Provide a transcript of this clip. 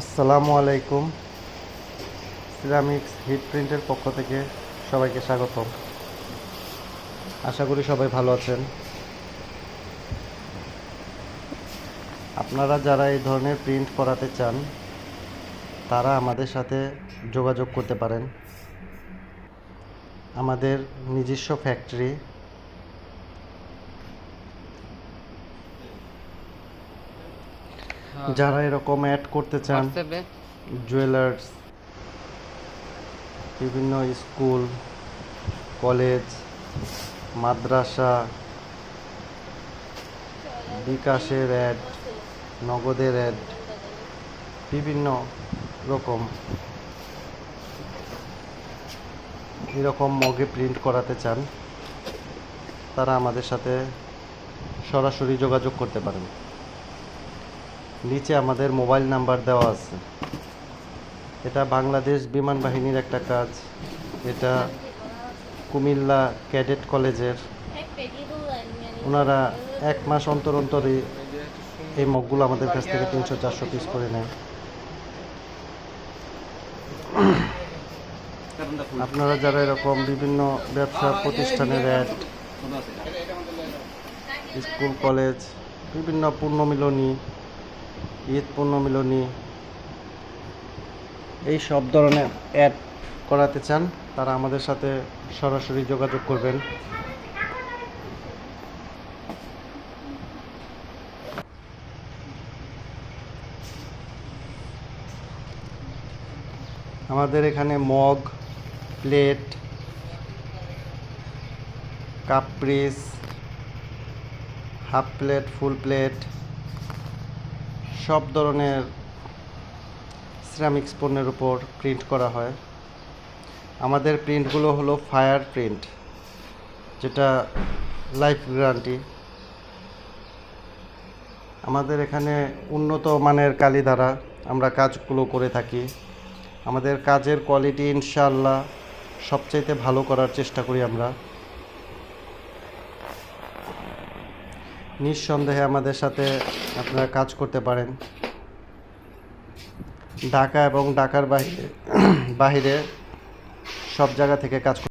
আসসালামু আলাইকুম। Ceramics hit প্রিন্টের পক্ষ থেকে সবাইকে স্বাগতম। আশা করি সবাই ভালো আছেন। আপনারা যারা এই ধরনের প্রিন্ট করাতে চান, তারা আমাদের সাথে যোগাযোগ করতে পারেন। আমাদের নিজস্ব ফ্যাক্টরি যারা এরকম অ্যাড করতে চান জুয়েলার্স বিভিন্ন স্কুল কলেজ মাদ্রাসা বিকাশের অ্যাড নগদের অ্যাড বিভিন্ন রকম। এরকম মগে প্রিন্ট করাতে চান তারা আমাদের সাথে সরাসরি যোগাযোগ করতে পারেন। নিচে আমাদের মোবাইল নাম্বার দেওয়া আছে। এটা বাংলাদেশ বিমান বাহিনীর একটা কাজ। এটা কুমিল্লা ক্যাডেট কলেজের। ওনারা এক মাস অন্তর অন্তরে এই মগগুলো আমাদের কাছ থেকে তিনশো চারশো পিস করে নেয়। আপনারা যারা এরকম বিভিন্ন ব্যবসা প্রতিষ্ঠানের অ্যাড স্কুল, কলেজ, বিভিন্ন পূর্ণমিলনী ঈদ, পূর্ণমিলনী, এই সব ধরনের অ্যাড করাতে চান, তারা আমাদের সাথে সরাসরি যোগাযোগ করবেন। আমাদের এখানে mug, plate, cup, piece, half plate, full plate সব ধরনের সিরামিক্স পণ্যের উপর প্রিন্ট করা হয়। আমাদের প্রিন্টগুলো হলো ফায়ার প্রিন্ট যেটা লাইফ গ্যারান্টি আমাদের এখানে উন্নত মানের কালি দ্বারা আমরা কাজগুলো করে থাকি। আমাদের কাজের কোয়ালিটি ইনশাআল্লাহ সবচাইতে ভালো করার চেষ্টা করি আমরা। নিঃসন্দেহে আমাদের সাথে আপনারা কাজ করতে পারেন। ঢাকা এবং ঢাকার বাহিরে বাহিরে সব জায়গা থেকে কাজ